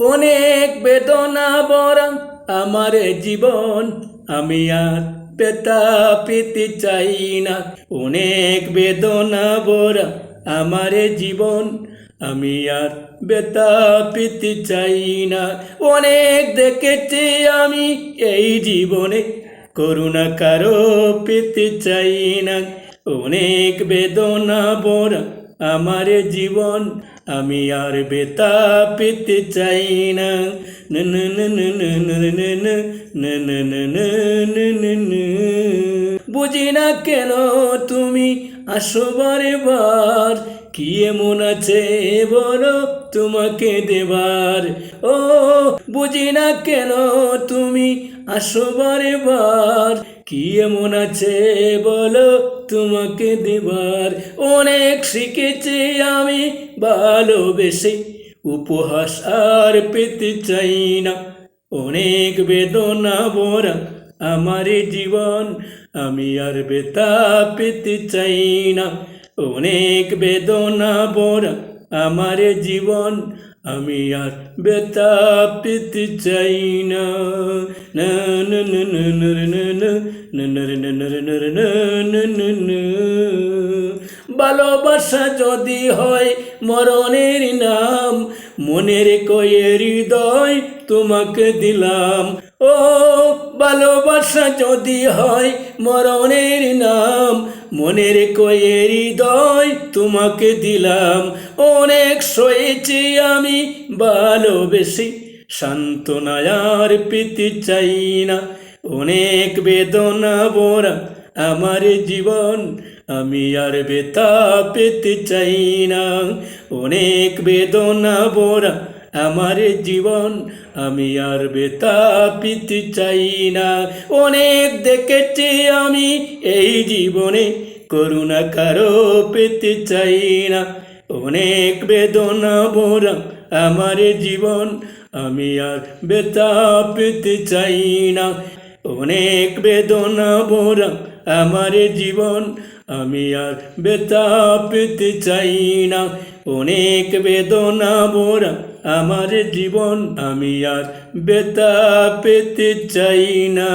অনেক বেদনা বরা আমার জীবন আমি আর পেতা পেতে চাই না। অনেক বেদনা বরা আমার জীবন আমি আর বেতা পেতে চাই না। অনেক দেখেছি আমি এই জীবনে করুণা কারও পেতে চাই না। অনেক বেদনা বরা আমার জীবন আমি আর বেতা পেতে চাই না না বুঝি না কেন তুমি? আসো বারে বার কি এমন আছে বলো তোমাকে দেবার? ও, বুঝি না কেন তুমি? আসো বারে বার কি এমন আছে বলো তোমাকে দেবার? অনেক শিখেছি আমি, ভালোবেসে। উপহাস আর পেতে চাই না। অনেক বেদনা বরা আমার জীবন আমি আর বেতা পেতে চাই না অনেক বেদনা বরা আমার জীবন আমি আর বেতা পেতে চাই না না না না না ভালোবাসা যদি হয় মরণের নাম, মনের কয়ে হৃদয় তোমাকে দিলাম। ও, ভালোবাসা যদি হয় মরণের নাম, মনের কয়ে হৃদয় তোমাকে দিলাম। অনেক সয়েছি আমি ভালোবেসে, সান্ত্বনায়ার পেতে চাই না। অনেক বেদনা বোরা আমার জীবন আমি আর বেতা পেতে চাই না। অনেক বেদনা বোরা আমার জীবন, আমি আর বেতা পেতে চাই না। অনেক দেখেছি আমি এই জীবনে, করুণা কারও পেতে চাই না। অনেক বেদনা বোরা আমার জীবন, আমি আর বেতা পেতে চাই না। অনেক বেদনা বোরা আমার জীবন আমি আর বেতা পেতে চাই না। অনেক বেদনা বোরা আমার জীবন আমি আর বেতা পেতে চাই না।